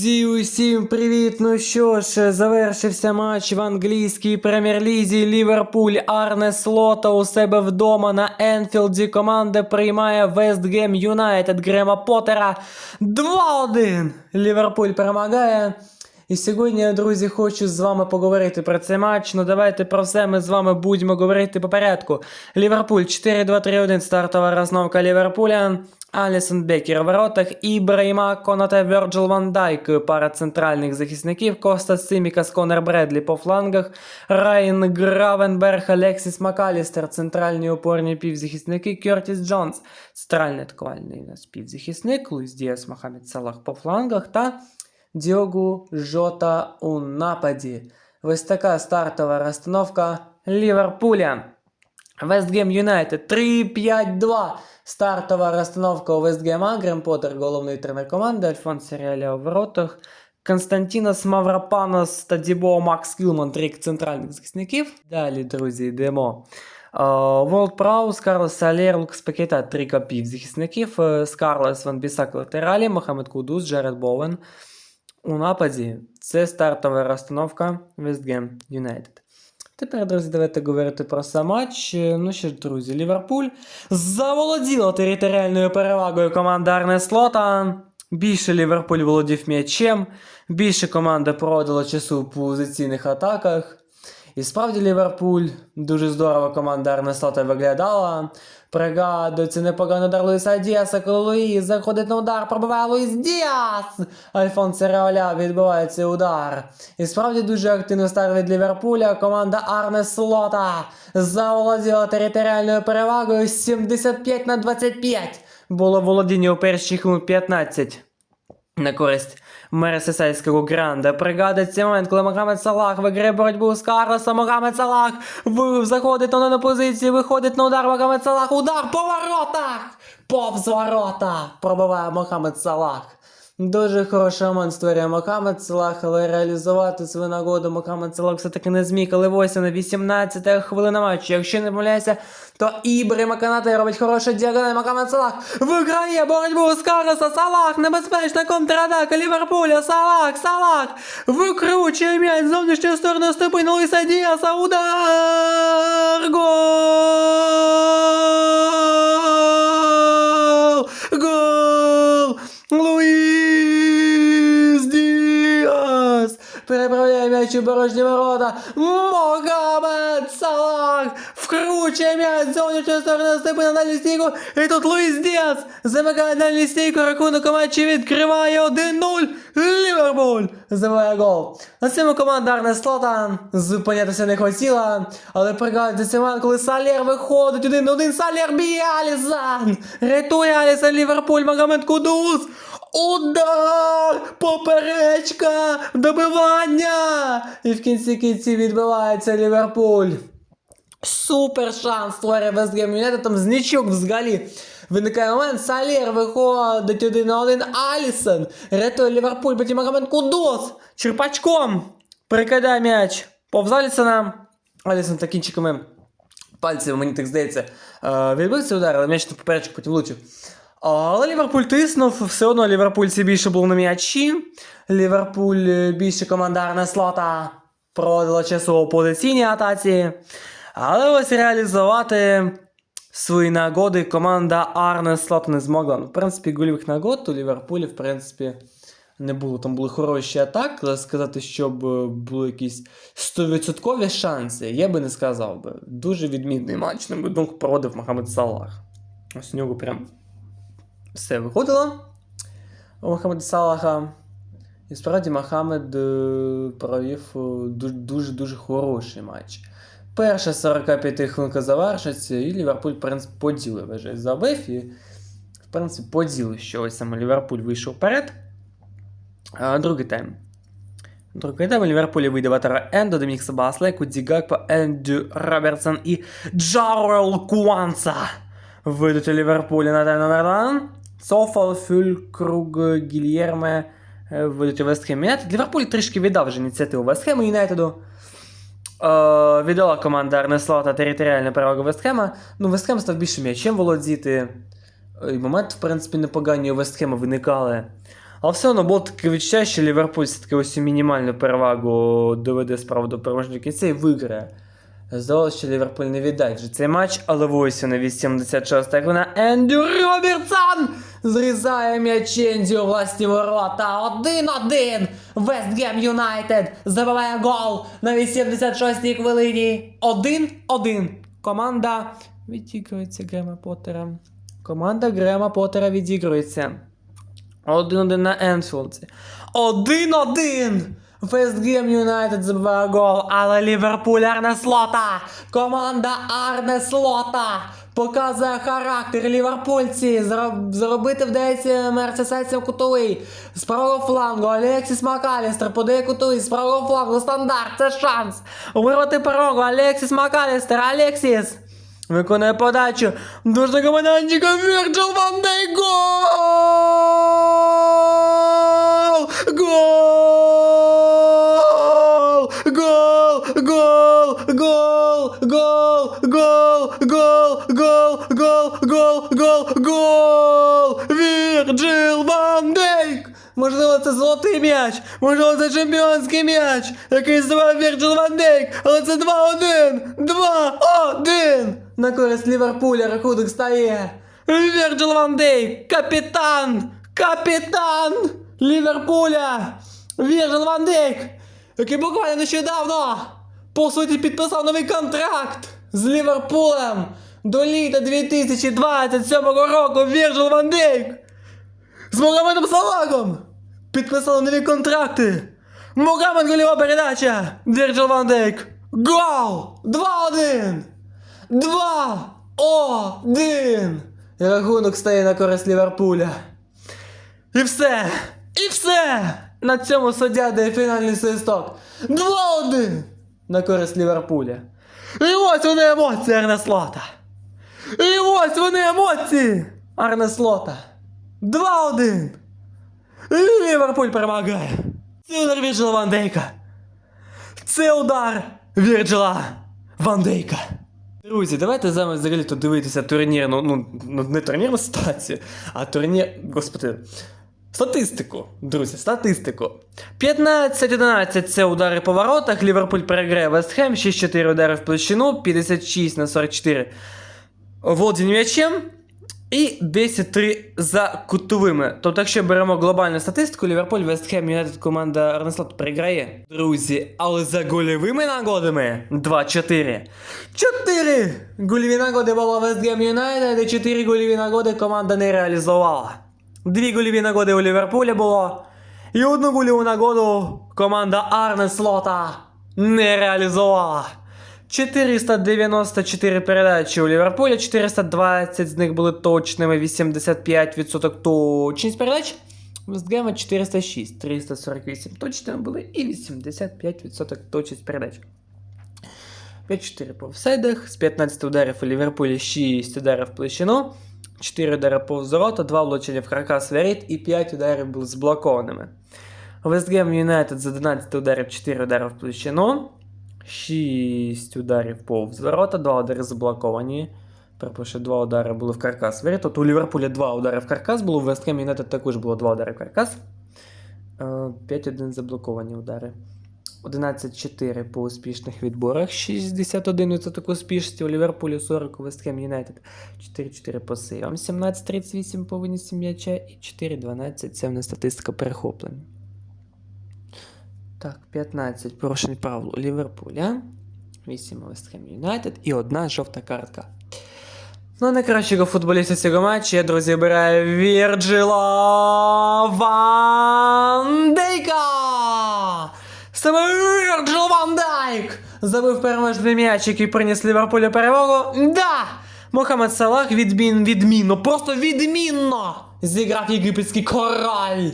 Друзі, усім привіт! Ну що ж, завершився матч в англійській прем'єр-лізі. Ліверпуль Арне Слота у себе вдома на Енфілді. Команда приймає Вестгем Юнайтед Грема Поттера 2-1. Ліверпуль перемагає. І сьогодні, друзі, хочу з вами поговорити про цей матч. Ну давайте про все ми з вами будемо говорити по порядку. Ліверпуль 4-2-3-1 стартова розновка Ліверпуля. Алісон Бекер у воротах, Ібрайма Конате Верджил Ван Дайк, пара центральних захисників, Коста Симікас, Конор Бредлі по флангах, Райан Гравенберг, Алексіс Макалістер, центральні опорні півзахисники, Кертіс Джонс, центральний атакувальний півзахисник, Луїс Діас Мохамед Салах по флангах та Діогу Жота у нападі. Ось така стартова розстановка Ліверпуля. Вестгем Юнайтед 3-5-2. Стартова розстановка у Вестгема. Грем Поттер, головний тренер команди, Альфонс Серіаля у воротах. Константінос Мавропанос та Дібо Макс Кілман, три центральних захисників. Далі, друзі, йдемо. Волт Праус, Карлос Салєр, Лукас Пакета, три копів захисників. Е, Скарлес Ван Бісак латералі, Мохамед Кудус, Джеред Боуен. У нападі це стартова розстановка Вестгем Юнайтед. Тепер, друзі, давайте говорити про сам матч. Е, Ну що ж, друзі, Ліверпуль заволоділа територіальною перевагою команда Арне Слота. Більше Ліверпуль володів м'ячем, більше команда проводила часу в позиційних атаках. І справді Ліверпуль дуже здорово команда Арне Слота виглядала. Пригадується непогано удар Луїса Діаса, коли Луїс заходить на удар, пробиває Луїс Діас! Альфонсо Реоля відбиває цей удар. І справді дуже активно старт від Ліверпуля. Команда Арне Слота заволоділа територіальною перевагою 75 на 25. Було володіння у хвилин 15 на користь Мерсесайського гранда. пригадать цей момент, коли Мохамед Салах виграє боротьбу з Карлосом. Мохамед Салах заходить на позицію, виходить на удар. Мохамед Салах. Удар по воротах! Повз ворота! Пробиває Мохамед Салах. Дуже хороший момент створює Мохамед Салах, але реалізувати свою нагоду Мохамед Салах все-таки не зміг. Але ось на 18 хвилина матчу. Якщо не помиляюся, то Ібрима Канате робить хороший діагональ. Мохамед Салах виграє боротьбу з Карлоса. Салах, небезпечна контратака Ліверпуля. Салах, Салах викручує м'яч зовнішньої сторони ступи Луїса Діаса. Удар! Гол! М'яч у порожні ворота. Могамед Салах вкручує м'яч зовнішньої сторони степи на дальню стійку. І тут Луїс Діас замикає дальню стійку. Рахунок у матчі відкриває 1-0. Ліверпуль забиває гол. На цьому команда Арне Слота зупинятися не хотіла. Але пригадуйте цей момент, коли Салєр виходить один на один. Салєр б'є Алісан. Рятує Алісан Ліверпуль. Магомед Кудус. Удар! Поперечка! Добивання! І в кінці кінці відбивається Ліверпуль. Супер шанс створює Вестгем Юнайтед, там з нічок взагалі. Виникає момент, Салєр виходить один на один, Алісон рятує Ліверпуль, потім Магомед Кудос черпачком прикидає м'яч повз Алісона. Алісон та кінчиками пальців, мені так здається, е, відбив цей удар, але м'яч на поперечку потім влучив. Але Ліверпуль тиснув, все одно ліверпульці більше були на м'ячі. Ліверпуль е, більше командарна слота проводила часу у позиційній атаці. Але ось реалізувати свої нагоди команда Арне Слот не змогла. Ну, в принципі, гольових нагод у Ліверпулі, в принципі, не було. Там були хороші атаки, але сказати, щоб е, були якісь 100% шанси, я би не сказав би. Дуже відмінний матч, на мою думку, проводив Мохамед Салах. Ось у нього прям все виходило у Мохамеда Салаха. І справді Мохамед е, провів дуже-дуже хороший матч. Перша 45 хвилинка завершиться, і Ліверпуль, в принципі, по ділу вже забив. І, в принципі, по ділу, що ось саме Ліверпуль вийшов вперед. А, другий тайм. Другий тайм у Ліверпулі вийде Ватара Ендо, Домінік Сабаслей, Кудзі Гакпо, Ендрю Робертсон і Джарел Куанца. Вийдуть у Ліверпулі на тайм номер 2. Софал, Фюлькруг, Гільєрме е, у Вестхем Юнайтед. Ліверпуль трішки віддав вже ініціативу Вестхему Юнайтеду. Е, віддала команда Арнеслота територіальну перевагу Вестхема. Ну, Вестхем став більше м'ячем володіти. І момент, в принципі, непогані у Вестхема виникали. Але все одно було таке відчуття, що Ліверпуль все-таки ось цю мінімальну перевагу доведе справу до переможного кінця і виграє. Здавалося, що Ліверпуль не віддасть вже цей матч, але ось на 86 як вона Ендрю Робертсон зрізає м'яч Ендрю у власні ворота. 1-1. Вестгем Юнайтед забиває гол на 86-й хвилині. 1-1. Команда відігрується Грема Поттера. Команда Грема Поттера відігрується. 1-1 на Енфілді. 1-1! Вестгем Юнайтед забиває гол, але Ліверпуль Арне Слота. Команда Арне Слота показує характер ліверпульці. Зароб- Заробити вдається мерсесайцям кутовий. З правого флангу Алексіс Макалістер подає кутовий. З правого флангу стандарт. Це шанс. Вирвати порогу Алексіс Макалістер. Алексіс. Виконує подачу. Дуже командантика Вірджил Ван Дей гол! Гол! Гол! Гол! Гол! Гол! Гол! Гол! Гол! Гол! Гол! Гол! Вірджил Ван Дейк! Можливо, це золотий м'яч, можливо, це чемпіонський м'яч, який здавав Вірджил Ван Дейк, але це 2-1! 2-1! На користь Ліверпуля рахунок стає. Вірджил Ван Дейк, капітан! Капітан Ліверпуля! Вірджил Ван Дейк, який буквально нещодавно, по суті, підписав новий контракт з Ліверпулем до літа 2027 року Вірджил Ван Дейк з Могамедом Салагом підписали нові контракти. Могамед гольова передача. Вірджил Ван Дейк. Гол! 2-1! 2-1! Рахунок стає на користь Ліверпуля. І все! І все! На цьому суддя дає фінальний свисток. 2-1! На користь Ліверпуля. І ось вони емоції Арне Слота. І ось вони емоції Арне Слота. 2-1. Ліверпуль перемагає. Це удар Вірджила Ван Дейка. Це удар Вірджила Ван Дейка. Друзі, давайте зараз взагалі тут дивитися турнірну, ну, ну не турнірну ситуацію, а турнір. Господи. Статистику, друзі, статистику. 15-11 це удари по воротах. Ліверпуль переграє Вестхем, 6-4 удари в площину, 56 на 44 володіння м'ячем. І 10-3 за кутовими. Тобто, якщо беремо глобальну статистику, Ліверпуль, Вестхем, Юнайтед, команда Арнеслот переграє. Друзі, але за гольовими нагодами 2-4. 4 гольові нагоди було Вестгем Юнайтед, і 4 гольові нагоди команда не реалізувала. Дві гольові нагоди у Ліверпуля було. І одну гольову нагоду команда Арне Слота не реалізувала. 494 передачі у Ліверпуля, 420 з них були точними, 85% точність передач. Вестгема 406, 348 точними були і 85% точність передач. 5-4 по офсайдах, з 15 ударів у Ліверпулі 6 ударів в площину, 4 удари повз ворота, 2 влучення в каркас воріт і 5 ударів були зблокованими. Вестгем Юнайтед з 11 ударів 4 удари в площину, 6 ударів повз ворота, 2 удари заблоковані. Перепрошую, 2 удари були в каркас воріт. От у Ліверпуля 2 удари в каркас було, у Вестгем Юнайтед також було 2 удари в каркас. Е, 5-1 заблоковані удари. 11-4 по успішних відборах, 61% успішності у Ліверпулі 40 у Вестхем Юнайтед, 4-4 по сейвам, 17-38 по винісі м'яча і 4-12 це в нас статистика перехоплень. Так, 15 порушень правил у Ліверпуля, 8 у Вестхем Юнайтед і одна жовта картка. Ну, найкращого футболіста цього матчу, я, друзі, обираю Вірджила Ван! Саме Вірджил Ван Дайк забив переможний м'яч, який приніс Ліверпулю перемогу. Да! Мохамед Салах відмін, відмінно, просто відмінно зіграв єгипетський король.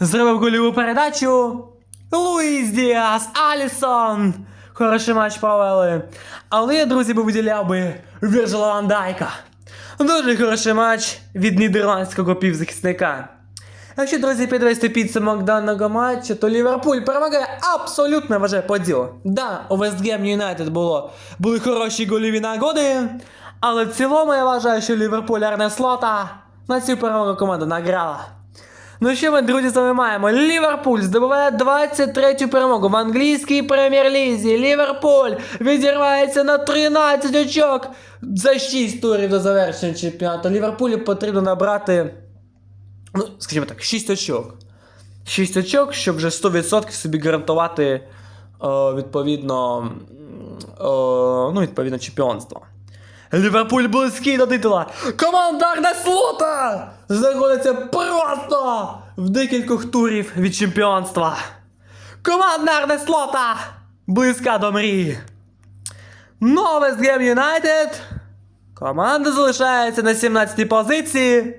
Зробив гольову передачу. Луїс Діас, Алісон. Хороший матч провели. Але я, друзі, би виділяв би Вірджила Ван Дайка. Дуже хороший матч від нідерландського півзахисника. Якщо, друзі, підвести підсумок даного матчу, то Ліверпуль перемагає абсолютно вважає по ділу. Да, у Вестгем Юнайтед було, були хороші гольові нагоди, але в цілому я вважаю, що Ліверпуль Арне Слота на цю перемогу команда награла. Ну що ми, друзі, з вами маємо? Ліверпуль здобуває 23-ю перемогу в англійській прем'єр-лізі. Ліверпуль відірвається на 13 очок за 6 турів до завершення чемпіонату. Ліверпулю потрібно набрати, Ну, скажімо так, 6 очок. 6 очок, щоб вже 100% собі гарантувати е, відповідно, м, е, ну, відповідно чемпіонство. Ліверпуль близький до титула. Команда Слота знаходиться просто в декількох турів від чемпіонства. Команда Слота близька до мрії. А West Ham команда залишається на 17-й позиції.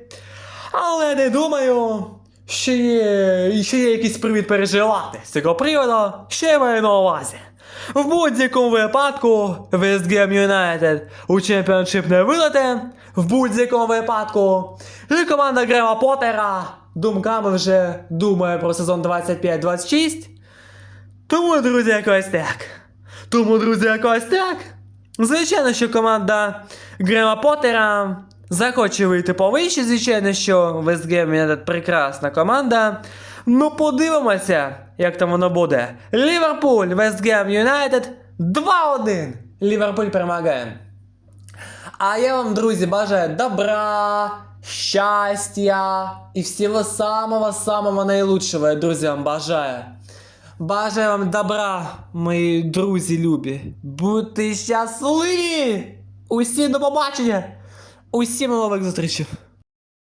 Але не думаю, що є, що є якийсь привід переживати з цього приводу, що я маю на увазі. В будь-якому випадку West Ham United у чемпіоншип не вилете. В будь-якому випадку. І команда Грема Поттера думками вже думає про сезон 25-26. Тому, друзі, якось так. Тому, друзі, якось так. Звичайно, що команда Грема Поттера захоче вийти повище, звичайно, що United прекрасна команда. Ну, подивимося, як там воно буде. Ліверпуль, Ham United 2-1. Ліверпуль перемагає. А я вам, друзі, бажаю добра, щастя і всього самого-самого наилучшего, я друзям бажаю. Бажаю вам добра, мої друзі любі. Будьте щасливі! Усім до побачення! Усім нових зустрічей!